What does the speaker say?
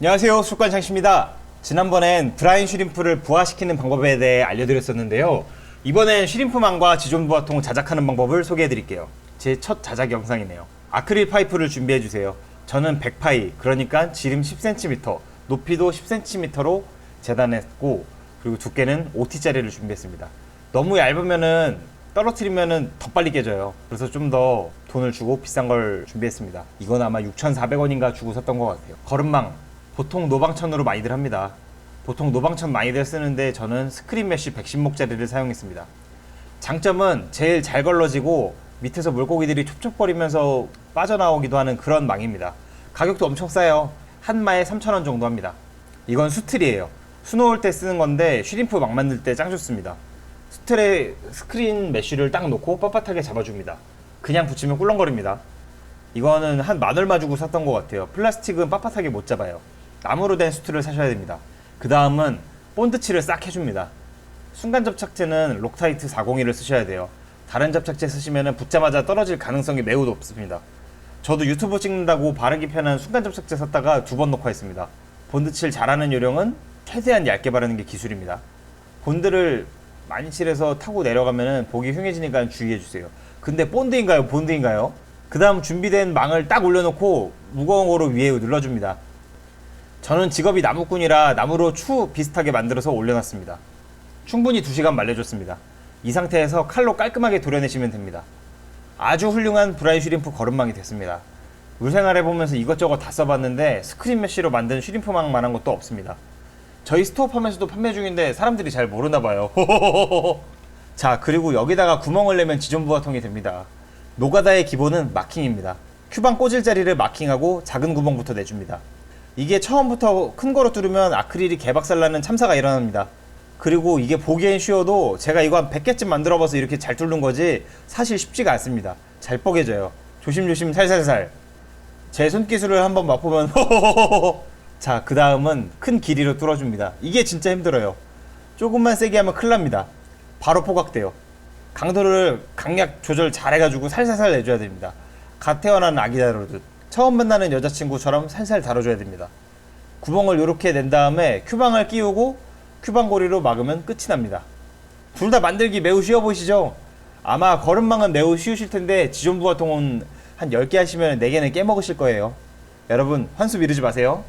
안녕하세요. 술관창씨입니다. 지난번엔 브라인 슈림프를 부화시키는 방법에 대해 알려드렸었는데요. 이번엔 슈림프망과 지존부화통 자작하는 방법을 소개해드릴게요. 제 첫 자작 영상이네요. 아크릴 파이프를 준비해주세요. 저는 100파이 그러니까 지름 10cm 높이도 10cm로 재단했고 그리고 두께는 5T짜리를 준비했습니다. 너무 얇으면은 떨어뜨리면은 더 빨리 깨져요. 그래서 좀 더 돈을 주고 비싼 걸 준비했습니다. 이건 아마 6,400원인가 주고 샀던 것 같아요. 거름망 보통 노방천으로 많이들 합니다. 보통 노방천 많이들 쓰는데 저는 스크린 메쉬 110목짜리를 사용했습니다. 장점은 제일 잘 걸러지고 밑에서 물고기들이 촉촉거리면서 빠져나오기도 하는 그런 망입니다. 가격도 엄청 싸요. 한 마에 3,000원 정도 합니다. 이건 수틀이에요. 수놓을 때 쓰는 건데 슈림프 망 만들 때 짱 좋습니다. 스트레 스크린 메쉬를 딱 놓고 뻣뻣하게 잡아줍니다. 그냥 붙이면 꿀렁거립니다. 이거는 한 만 얼마 주고 샀던 것 같아요. 플라스틱은 빳빳하게 못 잡아요. 나무로 된 수트를 사셔야 됩니다. 그 다음은 본드칠을 싹 해줍니다. 순간 접착제는 록타이트 401을 쓰셔야 돼요. 다른 접착제 쓰시면 붙자마자 떨어질 가능성이 매우 높습니다. 저도 유튜브 찍는다고 바르기 편한 순간 접착제 샀다가 두 번 녹화했습니다. 본드칠 잘하는 요령은 최대한 얇게 바르는 게 기술입니다. 본드를 많이 칠해서 타고 내려가면 보기 흉해지니까 주의해 주세요. 근데 본드인가요? 본드인가요? 그 다음 준비된 망을 딱 올려놓고 무거운 거로 위에 눌러줍니다. 저는 직업이 나무꾼이라 나무로 추 비슷하게 만들어서 올려놨습니다. 충분히 2시간 말려줬습니다. 이 상태에서 칼로 깔끔하게 도려내시면 됩니다. 아주 훌륭한 브라이 슈림프 거름망이 됐습니다. 물생활 해보면서 이것저것 다 써봤는데 스크린 메쉬로 만든 슈림프망만한 것도 없습니다. 저희 스토어팜에서도 판매 중인데 사람들이 잘 모르나 봐요. 자, 그리고 여기다가 구멍을 내면 지존부화통이 됩니다. 노가다의 기본은 마킹입니다. 큐방 꽂을 자리를 마킹하고 작은 구멍부터 내줍니다. 이게 처음부터 큰 거로 뚫으면 아크릴이 개박살나는 참사가 일어납니다. 그리고 이게 보기엔 쉬워도 제가 이거 한 100개쯤 만들어봐서 이렇게 잘 뚫는 거지 사실 쉽지가 않습니다. 잘 뻐개져요. 조심조심 살살살. 제 손기술을 한번 맛보면 자, 그 다음은 큰 길이로 뚫어줍니다. 이게 진짜 힘들어요. 조금만 세게 하면 큰일 납니다. 바로 포각돼요. 강도를 강약 조절 잘 해가지고 살살살 내줘야 됩니다. 갓 태어난 아기 다루듯 처음 만나는 여자친구처럼 살살 다뤄줘야 됩니다. 구멍을 이렇게 낸 다음에 큐방을 끼우고 큐방고리로 막으면 끝이 납니다. 둘 다 만들기 매우 쉬워 보이시죠? 아마 거름망은 매우 쉬우실 텐데 지존부화통은 한 10개 하시면 4개는 깨먹으실 거예요. 여러분 환수 미루지 마세요.